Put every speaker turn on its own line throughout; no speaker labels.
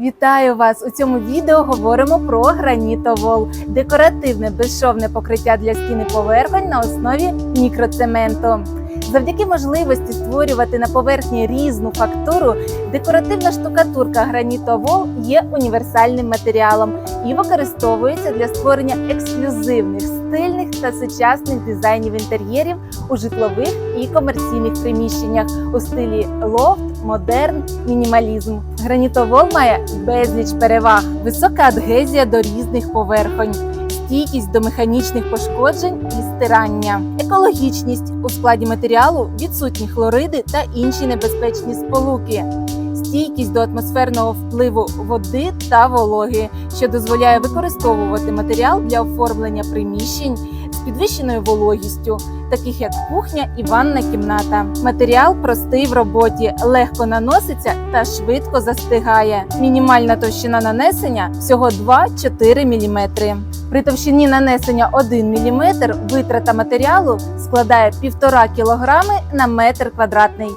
Вітаю вас! У цьому відео говоримо про гранітовол декоративне безшовне покриття для стіни поверхонь на основі мікроцементу. Завдяки можливості створювати на поверхні різну фактуру, декоративна штукатурка гранітовол є універсальним матеріалом і використовується для створення ексклюзивних, стильних та сучасних дизайнів інтер'єрів у житлових і комерційних приміщеннях у стилі лофт, модерн, мінімалізм. Гранітовол має безліч переваг, висока адгезія до різних поверхонь. Стійкість до механічних пошкоджень і стирання, екологічність у складі матеріалу відсутні хлориди та інші небезпечні сполуки, стійкість до атмосферного впливу води та вологи, що дозволяє використовувати матеріал для оформлення приміщень з підвищеною вологістю, таких як кухня і ванна кімната. Матеріал простий в роботі, легко наноситься та швидко застигає. Мінімальна товщина нанесення всього 2-4 мм. При товщині нанесення 1 мм витрата матеріалу складає 1,5 кг на метр квадратний.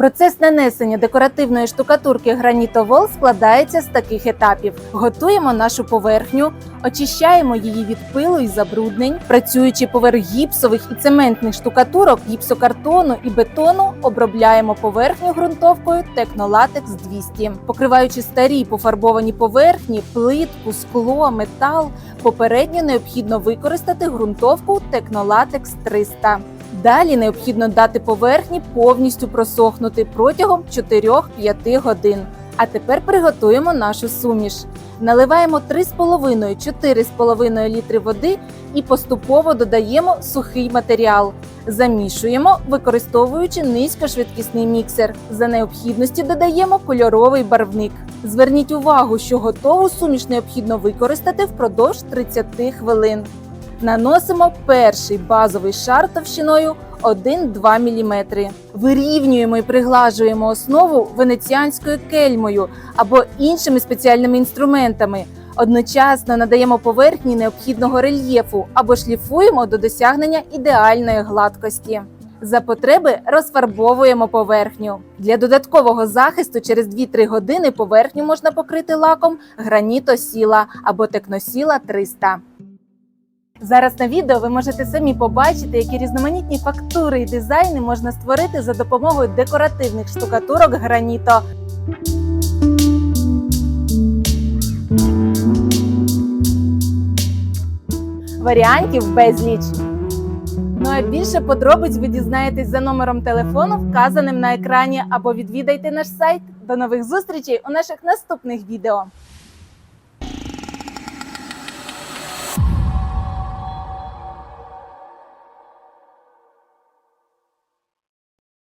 Процес нанесення декоративної штукатурки гранітовол складається з таких етапів: готуємо нашу поверхню, очищаємо її від пилу і забруднень, працюючи поверх гіпсових і цементних штукатурок, гіпсокартону і бетону, обробляємо поверхню ґрунтовкою Технолатекс 200. покриваючи старі пофарбовані поверхні, плитку, скло, метал. Попередньо необхідно використати ґрунтовку Технолатекс 300. Далі необхідно дати поверхні повністю просохнути протягом 4-5 годин. А тепер приготуємо нашу суміш. Наливаємо 3,5-4,5 літри води і поступово додаємо сухий матеріал. Замішуємо, використовуючи низькошвидкісний міксер. За необхідності додаємо кольоровий барвник. Зверніть увагу, що готову суміш необхідно використати впродовж 30 хвилин. Наносимо перший базовий шар товщиною 1-2 мм. Вирівнюємо і приглажуємо основу венеціанською кельмою або іншими спеціальними інструментами. Одночасно надаємо поверхні необхідного рельєфу або шліфуємо до досягнення ідеальної гладкості. За потреби розфарбовуємо поверхню. Для додаткового захисту через 2-3 години поверхню можна покрити лаком гранітосіла або текносіла 300. Зараз на відео ви можете самі побачити, які різноманітні фактури і дизайни можна створити за допомогою декоративних штукатурок граніто. Варіантів безліч. Ну а більше подробиць ви дізнаєтесь за номером телефону, вказаним на екрані, або відвідайте наш сайт. До нових зустрічей у наших наступних відео.